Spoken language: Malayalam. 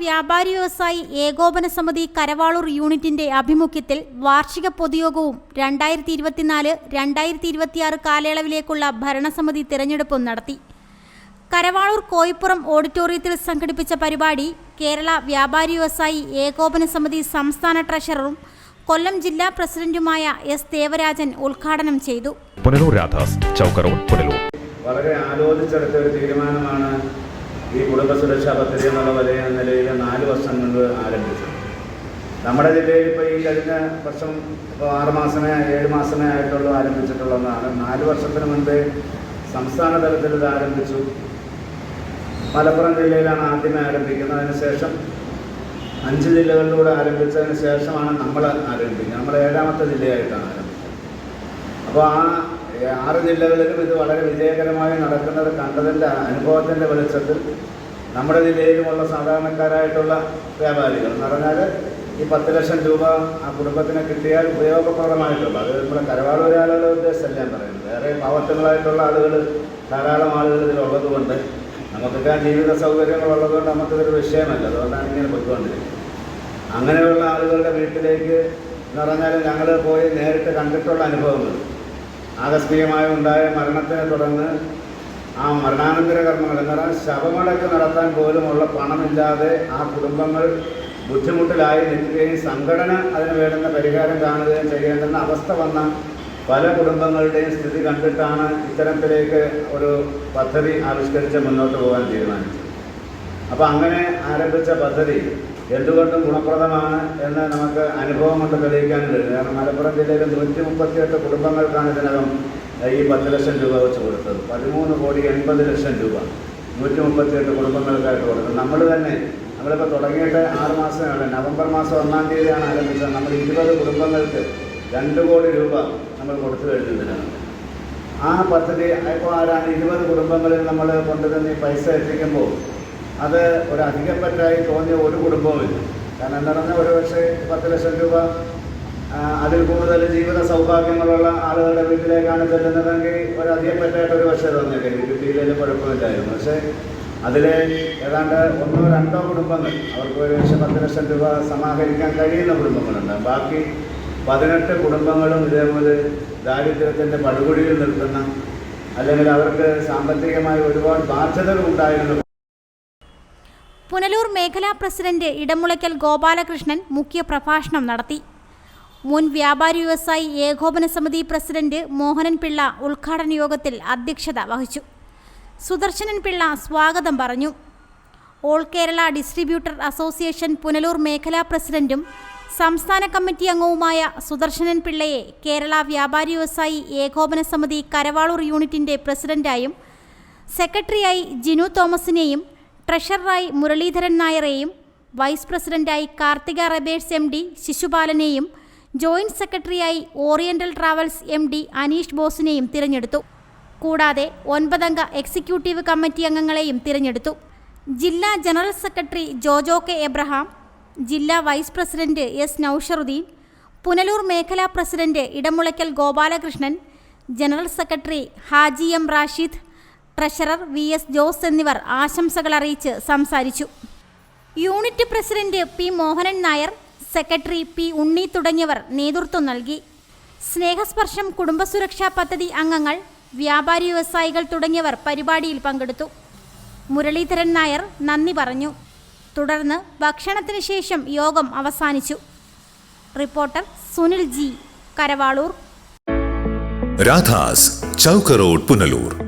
വ്യാപാരി വ്യവസായി ഏകോപന സമിതി കരവാളൂർ യൂണിറ്റിന്റെ ആഭിമുഖ്യത്തിൽ വാർഷിക പൊതുയോഗവും രണ്ടായിരത്തി ഇരുപത്തിനാല് രണ്ടായിരത്തി ഇരുപത്തിയാറ് കാലയളവിലേക്കുള്ള ഭരണസമിതി തിരഞ്ഞെടുപ്പും നടത്തി. കരവാളൂർ കോയിപ്പുറം ഓഡിറ്റോറിയത്തിൽ സംഘടിപ്പിച്ച പരിപാടി കേരള വ്യാപാരി വ്യവസായി ഏകോപന സമിതി സംസ്ഥാന ട്രഷററും കൊല്ലം ജില്ലാ പ്രസിഡന്റുമായ എസ് ദേവരാജൻ ഉദ്ഘാടനം ചെയ്തു. പുനലൂർ രാധാസ് പുനലൂർ. വളരെ ആലോചിച്ചെടുത്ത ഒരു തീരുമാനമാണ് കുടുംബ സുരക്ഷാ പദ്ധതി എന്നുള്ള വലിയ നിലയിൽ നാല് വർഷം മുൻപ് ആരംഭിച്ചു. നമ്മുടെ ജില്ലയിൽ ഇപ്പോൾ ഈ കഴിഞ്ഞ വർഷം ഇപ്പോൾ ആറ് മാസമേ ഏഴ് മാസമേ ആയിട്ടുള്ളൂ ആരംഭിച്ചിട്ടുള്ളതാണ് നാല് വർഷത്തിന് മുൻപേ സംസ്ഥാന തലത്തിൽ ഇത് ആരംഭിച്ചു. മലപ്പുറം ജില്ലയിലാണ് ആദ്യമേ ആരംഭിക്കുന്നത്. അതിനുശേഷം അഞ്ച് ജില്ലകളിലൂടെ ആരംഭിച്ചതിന് ശേഷമാണ് നമ്മൾ ആരംഭിക്കുന്നത്. നമ്മൾ ഏഴാമത്തെ ജില്ലയായിട്ടാണ് ആരംഭിച്ചത്. അപ്പോൾ ആ ആറ് ജില്ലകളിലും ഇത് വളരെ വിജയകരമായി നടക്കുന്നത് കണ്ടതിന്റെ അനുഭവത്തിന്റെ വെളിച്ചത്തിൽ നമ്മുടെ ജില്ലയിലുമുള്ള സാധാരണക്കാരായിട്ടുള്ള വ്യാപാരികൾ എന്ന് പറഞ്ഞാൽ ഈ പത്ത് ലക്ഷം രൂപ ആ കുടുംബത്തിന് കിട്ടിയാൽ ഉപയോഗപ്രദമായിട്ടുള്ള അത് നമ്മുടെ കരവാട് ഒരാളുടെ ഉദ്ദേശമല്ല ഞാൻ പറയുന്നത്. വേറെ പാവത്തങ്ങളായിട്ടുള്ള ആളുകൾ ധാരാളം ആളുകൾ ഇതിലുള്ളത് കൊണ്ട് നമുക്കൊക്കെ ജീവിത സൗകര്യങ്ങൾ ഉള്ളതുകൊണ്ട് നമുക്കിതൊരു വിഷയമല്ല. അതുകൊണ്ടാണ് ഇങ്ങനെ പോയിക്കൊണ്ടിരിക്കുന്നത്. അങ്ങനെയുള്ള ആളുകളുടെ വീട്ടിലേക്ക് എന്ന് പറഞ്ഞാൽ ഞങ്ങൾ പോയി നേരിട്ട് കണ്ടിട്ടുള്ള അനുഭവങ്ങൾ. ആകസ്മികമായി ഉണ്ടായ മരണത്തിനെ തുടർന്ന് ആ മരണാനന്തര കർമ്മങ്ങൾ എന്ന് പറഞ്ഞാൽ ശവങ്ങളൊക്കെ നടത്താൻ പോലുമുള്ള പണമില്ലാതെ ആ കുടുംബങ്ങൾ ബുദ്ധിമുട്ടിലായി നിൽക്കുകയും സംഘടന അതിന് വേണ്ടുന്ന പരിഹാരം കാണുകയും ചെയ്യേണ്ടുന്ന അവസ്ഥ വന്ന പല കുടുംബങ്ങളുടെയും സ്ഥിതി കണ്ടിട്ടാണ് ഇത്തരത്തിലേക്ക് ഒരു പദ്ധതി ആവിഷ്കരിച്ച് മുന്നോട്ട് പോകാൻ തീരുമാനിച്ചത്. അപ്പോൾ അങ്ങനെ ആരംഭിച്ച പദ്ധതി എന്തുകൊണ്ടും ഗുണപ്രദമാണ് എന്ന് നമുക്ക് അനുഭവം കൊണ്ട് തെളിയിക്കാൻ കഴിയും കാരണം മലപ്പുറം ജില്ലയിലെ നൂറ്റി മുപ്പത്തിയെട്ട് കുടുംബങ്ങൾക്കാണ് ഇതിനകം ഈ പത്ത് ലക്ഷം രൂപ വെച്ച് കൊടുത്തത്. പതിമൂന്ന് കോടി എൺപത് ലക്ഷം രൂപ. നൂറ്റി മുപ്പത്തിയെട്ട് കുടുംബങ്ങൾക്കായിട്ട് കൊടുത്തത്. നമ്മൾ തന്നെ നമ്മളിപ്പോൾ തുടങ്ങിയിട്ട് ആറ് മാസമാണ് നവംബർ മാസം ഒന്നാം തീയതിയാണ് ആരംഭിച്ചത്. നമ്മൾ ഇരുപത് കുടുംബങ്ങൾക്ക് രണ്ട് കോടി രൂപ നമ്മൾ കൊടുത്തു കഴിഞ്ഞതിനാണ് ആ പദ്ധതി ഇപ്പോൾ ആരാണ് ഇരുപത് കുടുംബങ്ങളിൽ നമ്മൾ കൊണ്ടുതന്നെ പൈസ എത്തിക്കുമ്പോൾ അത് ഒരു അധികപ്പറ്റായി തോന്നിയ ഒരു കുടുംബവുമില്ല. കാരണം എന്താ പറഞ്ഞാൽ ഒരു പക്ഷേ പത്ത് ലക്ഷം രൂപ അതിൽ കൂടുതൽ ജീവിത സൗഭാഗ്യങ്ങളുള്ള ആളുകളുടെ വീട്ടിലേക്കാണ് ചെല്ലുന്നതെങ്കിൽ ഒരു അധികപ്പറ്റായിട്ട് ഒരു പക്ഷേ തോന്നിയേക്കാം കിട്ടിയില്ലെങ്കിലും കുഴപ്പമില്ലായിരുന്നു. പക്ഷേ അതിലെ ഏതാണ്ട് ഒന്നോ രണ്ടോ കുടുംബങ്ങൾ അവർക്ക് ഒരു ലക്ഷം പത്ത് ലക്ഷം രൂപ സമാഹരിക്കാൻ കഴിയുന്ന കുടുംബങ്ങളുണ്ട്. ബാക്കി പതിനെട്ട് കുടുംബങ്ങളും ഇതേപോലെ ദാരിദ്ര്യത്തിന്റെ പടുകുടിയിൽ നിൽക്കുന്ന അല്ലെങ്കിൽ അവർക്ക് സാമ്പത്തികമായി ഒരുപാട് ബാധ്യതകൾ ഉണ്ടായിരുന്നു പുനലൂർ മേഖലാ പ്രസിഡന്റ് ഇടമുളയ്ക്കൽ ഗോപാലകൃഷ്ണൻ മുഖ്യ പ്രഭാഷണം നടത്തി. മുൻ വ്യാപാരി വ്യവസായി ഏകോപന സമിതി പ്രസിഡന്റ് മോഹനൻ പിള്ള ഉദ്ഘാടന യോഗത്തിൽ അധ്യക്ഷത വഹിച്ചു. സുദർശനൻ പിള്ള സ്വാഗതം പറഞ്ഞു. All Kerala distributor association Punalur മേഖലാ പ്രസിഡന്റും സംസ്ഥാന കമ്മിറ്റി അംഗവുമായ സുദർശനൻ പിള്ളയെ കേരള വ്യാപാരി വ്യവസായി ഏകോപന സമിതി കരവാളൂർ യൂണിറ്റിന്റെ പ്രസിഡന്റായും സെക്രട്ടറിയായി ജിനു തോമസിനെയും ട്രഷററായി മുരളീധരൻ നായരെയും വൈസ് പ്രസിഡന്റായി കാർത്തിക റബേഴ്സ് എം ഡി ശിശുപാലനെയും ജോയിന്റ് സെക്രട്ടറിയായി oriental travels M D Aneesh ബോസിനെയും തിരഞ്ഞെടുത്തു. കൂടാതെ ഒൻപതംഗ എക്സിക്യൂട്ടീവ് കമ്മിറ്റി അംഗങ്ങളെയും തിരഞ്ഞെടുത്തു. ജില്ലാ general secretary Jojo K Abraham ജില്ലാ vice president S Nousharuddeen Punalur മേഖലാ president Edamulakkal Gopalakrishnan general secretary Haji M Rashid treasurer V S Jose എന്നിവർ ആശംസകൾ അറിയിച്ച് സംസാരിച്ചു. Unit president P Mohanan Nair secretary P Unni തുടങ്ങിയവർ നേതൃത്വം നൽകി. സ്നേഹസ്പർശം കുടുംബസുരക്ഷാ പദ്ധതി അംഗങ്ങൾ വ്യാപാരി വ്യവസായികൾ തുടങ്ങിയവർ പരിപാടിയിൽ പങ്കെടുത്തു. മുരളീധരൻ നായർ നന്ദി പറഞ്ഞു. തുടർന്ന് ഭക്ഷണത്തിന് ശേഷം യോഗം അവസാനിച്ചു. Reporter Sunil G Karavaloor. Radha's Chowka road Punalur.